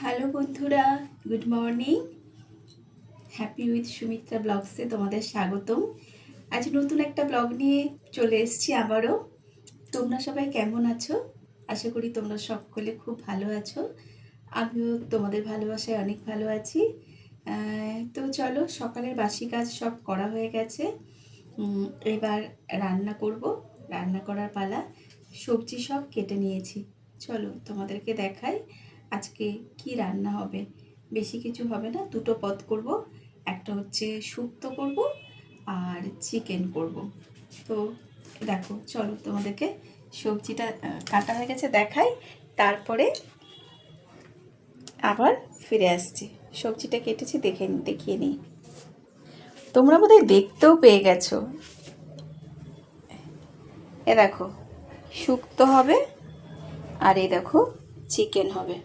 Hello বন্ধুরা, good morning. Happy with Sumitra ব্লগসে তোমাদের স্বাগতম। আজ নতুন একটা ব্লগ নিয়ে চলে এসেছি আবারও। তোমরা সবাই কেমন আছো? আশা করি তোমরা সকলে খুব ভালো আছো। আমিও তোমাদের ভালোবাসায় অনেক ভালো আছি। তো চলো, সকালের বাসি কাজ সব করা হয়ে গেছে। এবার রান্না করব। রান্না করার পালা সবজি সব কেটে নিয়েছি। চলো, তোমাদেরকে দেখাই। আজকে কি রান্না হবে? বেশি কিছু হবে না, দুটো পদ করব। একটা হচ্ছে শুক্তো করব আর চিকেন করব। তো দেখো, চলো তোমাদেরকে সবজিটা কাটা হয়ে গেছে দেখাই, তারপরে আবার ফিরে আসছি। সবজিটা কেটেছি, দেখে দেখিয়ে নিই। তোমরা বোধহয় দেখতেও পেয়ে গেছো। এ দেখো, শুক্তো হবে আর এই দেখো, চিকেন হবে।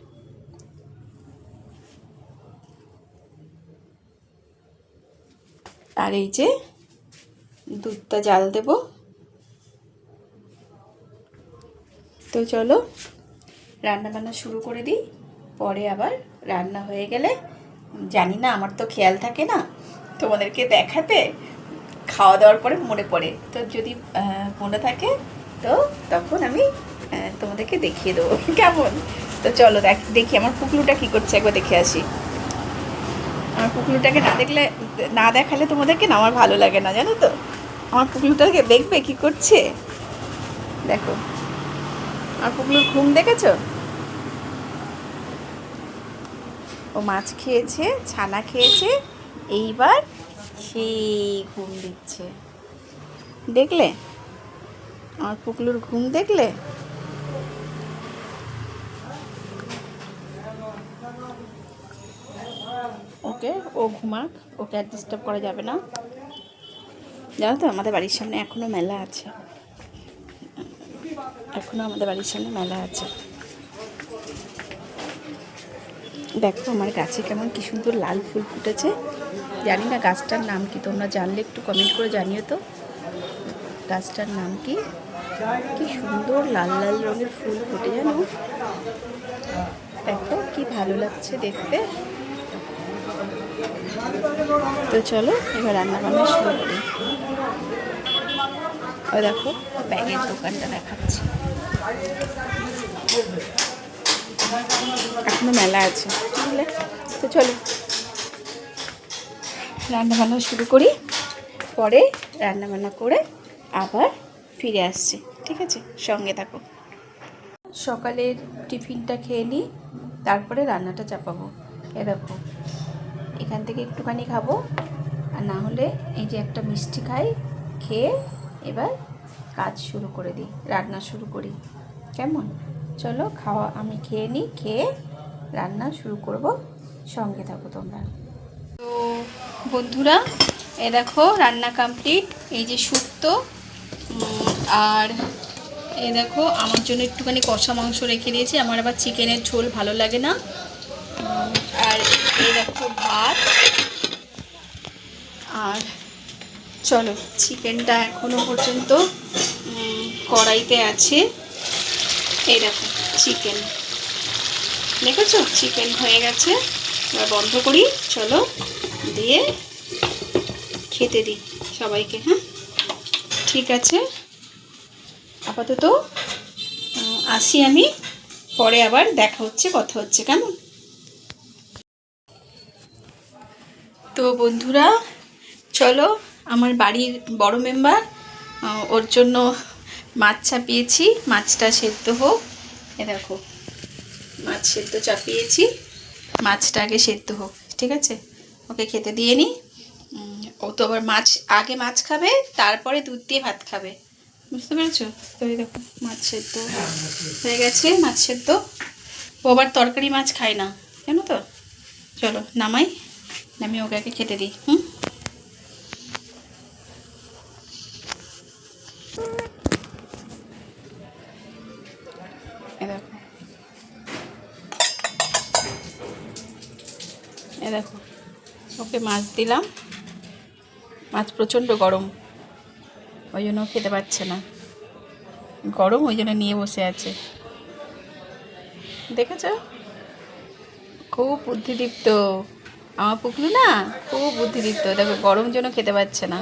আর এই যে দুধটা জাল দেব। তো চলো রান্না বান্না শুরু করে দিই। পরে আবার রান্না হয়ে গেলে, জানি না, আমার তো খেয়াল থাকে না, তোমাদেরকে দেখাতে খাওয়া দাওয়ার পরে মনে পড়ে। তো যদি মনে থাকে, তো তখন আমি তোমাদেরকে দেখিয়ে দেবো। কেমন? তো চলো দেখ, দেখি আমার পুকলুটা কী করছে, একবার দেখে আসি। আমার পুকলুটাকে না দেখলে না দেখালে তোমাদেরকে না, আমার ভালো লাগে না, জানো তো? আমার পুকলুটাকে দেখবে, কি করছে? দেখো। আমার পুকলুর ঘুম দেখেছ? ও মাছ খেয়েছে, ছানা খেয়েছে, এইবার সেই ঘুম দিচ্ছে। দেখলে? আমার পুকলুর ঘুম দেখলে? ওকে, ও ঘুমাক, ওকে আর ডিস্টার্ব করা যাবে না। জানো তো, আমাদের বাড়ির সামনে এখনও মেলা আছে। এখনও আমাদের বাড়ির সামনে মেলা আছে। দেখো, আমার গাছে কেমন কি সুন্দর লাল ফুল ফুটেছে। জানি না গাছটার নাম কি, তোমরা জানলে একটু কমেন্ট করে জানিও তো। গাছটার নাম কি? কি সুন্দর লাল লাল রঙের ফুল ফুটে জানো? দেখো, কি ভালো লাগছে দেখতে। তো চলো, এবার রান্না বান্না শুরু করি। ও দেখো, ব্যাগের দোকানটা দেখাচ্ছি। এখনও মেলা আছে বুঝলে তো চলো রান্না বান্না শুরু করি। পরে রান্না বান্না করে আবার ফিরে আসছি, ঠিক আছে? সঙ্গে থাকো। সকালের টিফিনটা খেয়ে নিই, তারপরে রান্নাটা চাপাবো। এ দেখো এখান থেকে একটুখানি খাব। আর না হলে এই যে একটা মিষ্টি খাই, খেয়ে এবার কাজ শুরু করে দিই, রান্না শুরু করি। কেমন? চলো খাওয়া, আমি খেয়ে নিই, খেয়ে রান্না শুরু করব, সঙ্গে থাকো তোমরা। তো বন্ধুরা, এ দেখো রান্না কমপ্লিট এই যে শুক্তো আর এ দেখো আমার জন্য একটুখানি কষা মাংস রেখে দিয়েছি, আমার আবার চিকেনের ঝোল ভালো লাগে না। আর এই দেখো ভাত। আর চলো, চিকেনটা এখনও পর্যন্ত কড়াইতে আছে। এই দেখো, চিকেন। দেখেছ? চিকেন হয়ে গেছে। এবার বন্ধ করি। চলো, দিয়ে খেতে দিই সবাইকে হ্যাঁ? ঠিক আছে। আপাতত আসি আমি। পরে আবার দেখা হচ্ছে, কথা হচ্ছে, কেমন? তো বন্ধুরা, চলো আমার বাড়ির বড় মেম্বার ওর জন্য মাছ চাপিয়েছি, মাছটা সেদ্ধ হোক। এ দেখো, মাছ সেদ্ধ চাপিয়েছি, মাছটা আগে সেদ্ধ হোক, ঠিক আছে? ওকে খেতে দিয়ে নিই ও তো আবার মাছ, আগে মাছ খাবে, তারপরে দুধ দিয়ে ভাত খাবে। বুঝতে পেরেছ? তো এই দেখো, মাছ সেদ্ধ হয়ে গেছে, মাছ সেদ্ধ। ও আবার তরকারি মাছ খায় না, জানো তো? চলো, নামাই। নামিয়ে ওকে আগে খেতে দিই, হুম? দেখো। ওকে মাছ দিলাম। মাছ প্রচণ্ড গরম, ওই জন্য খেতে পারছে না। গরম ওই জন্য নিয়ে বসে আছে। দেখেছ? খুব বুদ্ধিদীপ্ত। আমার পুকলু না খুব বুদ্ধি বুদ্ধিদীপ্ত দেখো গরম জন্য খেতে পাচ্ছে না।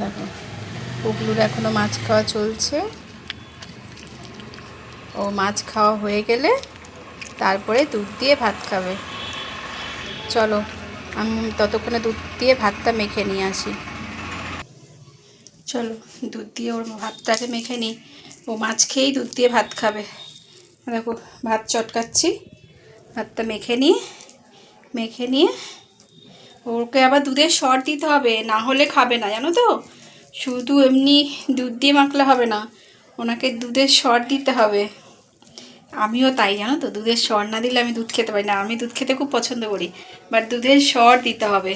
দেখো পুকলুর এখনও মাছ খাওয়া চলছে। ও মাছ খাওয়া হয়ে গেলে তারপরে দুধ দিয়ে ভাত খাবে। চলো, আমি ততক্ষণে দুধ দিয়ে ভাতটা মেখে নিয়ে আসি। চলো, দুধ দিয়ে ওর ভাতটাকে মেখে নিই। ও মাছ খেয়েই দুধ দিয়ে ভাত খাবে। দেখো, ভাত চটকাচ্ছি। ভাতটা মেখে নিয়ে মেখে নিয়ে ওকে আবার দুধের সর দিতে হবে, না হলে খাবে না, জানো তো? শুধু এমনি দুধ দিয়ে মাখলে হবে না, ওনাকে দুধের সর দিতে হবে। আমিও তাই, জানো তো? দুধের সর না দিলে আমি দুধ খেতে পারি না। আমি দুধ খেতে খুব পছন্দ করি বাট দুধের সর দিতে হবে।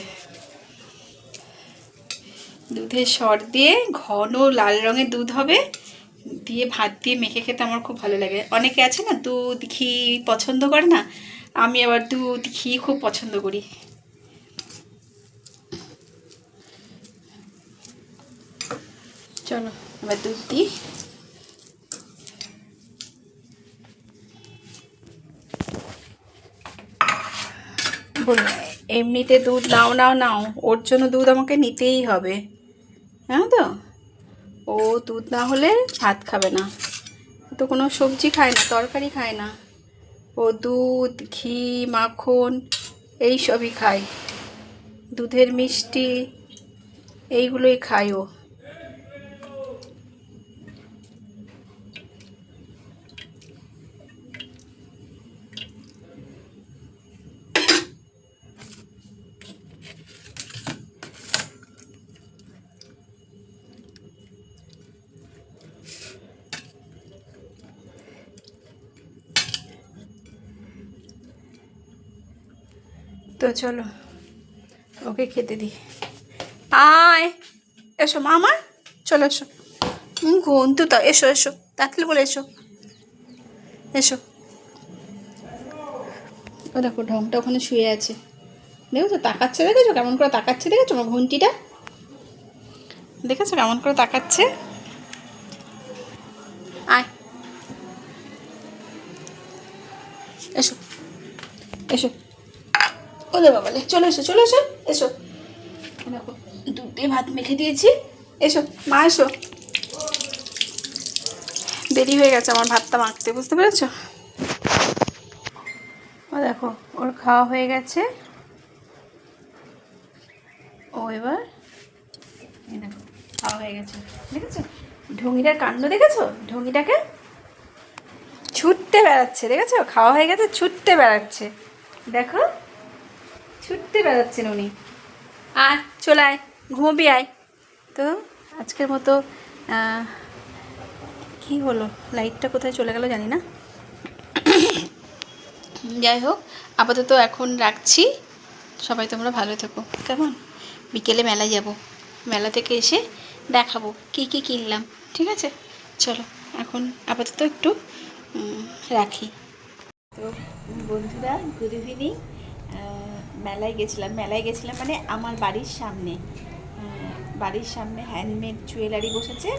দুধের সর দিয়ে ঘন লাল রঙের দুধ হবে, দিয়ে ভাত দিয়ে মেখে খেতে আমার খুব ভালো লাগে। অনেকে আছে না, দুধ ঘি পছন্দ করে না? আমি আবার দুধ ঘি খুব পছন্দ করি। চলো, এবার দুধ দিই। বলল এমনিতে দুধ নাও নাও নাও, ওর জন্য দুধ আমাকে নিতেই হবে। হ্যাঁ তো? ও দুধ না হলে ভাত খাবে না। তো কোনো সবজি খায় না, তরকারি খায় না। ও দুধ, ঘি, মাখন, এই সবই খায়। দুধের মিষ্টি, এইগুলোই খায় ও। চলো। ওকে খেতে দিই। আয়, এসো মা আমার চলো, এসো। ঘুমতু তো, এসো এসো। তাতলে বলে এসো। এসো। ও দেখো ঢংটা ওখানে শুয়ে আছে। দেখেছ? তাকাচ্ছে, দেখেছ? কেমন করে তাকাচ্ছে, দেখেছ? আমার ঘন্টিটা দেখেছ কেমন করে তাকাচ্ছে? আয়। এসো। এসো। ওলে বাবালে চলে এসো চলে এসো এসো। দেখো দুধ দিয়ে ভাত মেখে দিয়েছি। এসো মা এসো। দেরি হয়ে গেছে আমার ভাতটা মাখতে বুঝতে পেরেছ? ও দেখো ওর খাওয়া হয়ে গেছে। ও এবার এই দেখো খাওয়া হয়ে গেছে। দেখেছ? ঢঙ্গিটার কাণ্ড দেখেছ? ঢঙ্গিটাকে ছুটতে বেড়াচ্ছে দেখেছ? খাওয়া হয়ে গেছে ছুটতে বেড়াচ্ছে। দেখো ছুটতে বেড়াচ্ছেন উনি। আয় চলে আয় ঘুমবি আয়। তো আজকের মতো কি হলো? লাইটটা কোথায় চলে গেল জানি না। যাই হোক আপাতত এখন রাখছি। সবাই তোমরা ভালো থেকো। কেমন? বিকেলে মেলায় যাব। মেলা থেকে এসে দেখাবো কি কি কিনলাম ঠিক আছে? চলো এখন আপাতত একটু রাখি। তো বন্ধুরা গুড ইভিনিং মেলায় গেছিলাম মেলায় গেছিলাম মানে আমার বাড়ির সামনে। বাড়ির সামনে হ্যান্ডমেড জুয়েলারি বসেছে,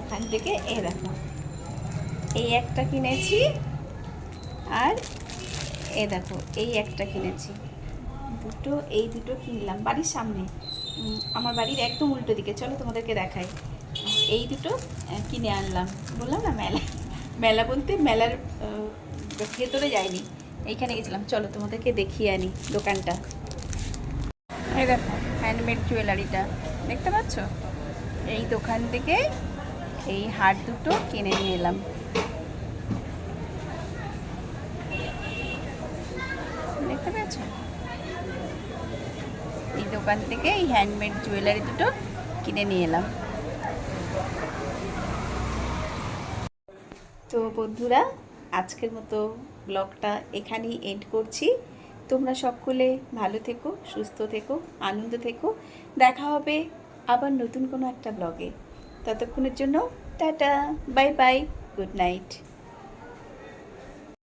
ওখান থেকে এ দেখো। এই একটা কিনেছি আর এ দেখো, এই একটা কিনেছি। দুটো, এই দুটো কিনলাম, বাড়ির সামনে। আমার বাড়ির একদম উল্টো দিকে, চলো তোমাদেরকে দেখাই। এই দুটো কিনে আনলাম। বললাম না, মেলা মেলা বলতে মেলার ভেতরে যাইনি। এইখানে গেছিলাম। চলো তোমাদেরকে দেখিয়ে আনি দোকানটা। হ্যান্ডমেড জুয়েলারিটা দেখতে পাচ্ছ? এই দোকান থেকে এই হার দুটো কিনে নিয়ে এলাম। দেখতে পাচ্ছ? এই দোকান থেকে এই হ্যান্ডমেড জুয়েলারি দুটো কিনে নিয়ে এলাম। তো বন্ধুরা আজকের মতো ব্লগটা এখানেই এন্ড করছি। তোমরা সকলে ভালো থেকো, সুস্থ থেকো, আনন্দ থেকো। দেখা হবে আবার নতুন কোনো একটা ব্লগে। ততক্ষণের জন্য ta-ta, bye bye, good night.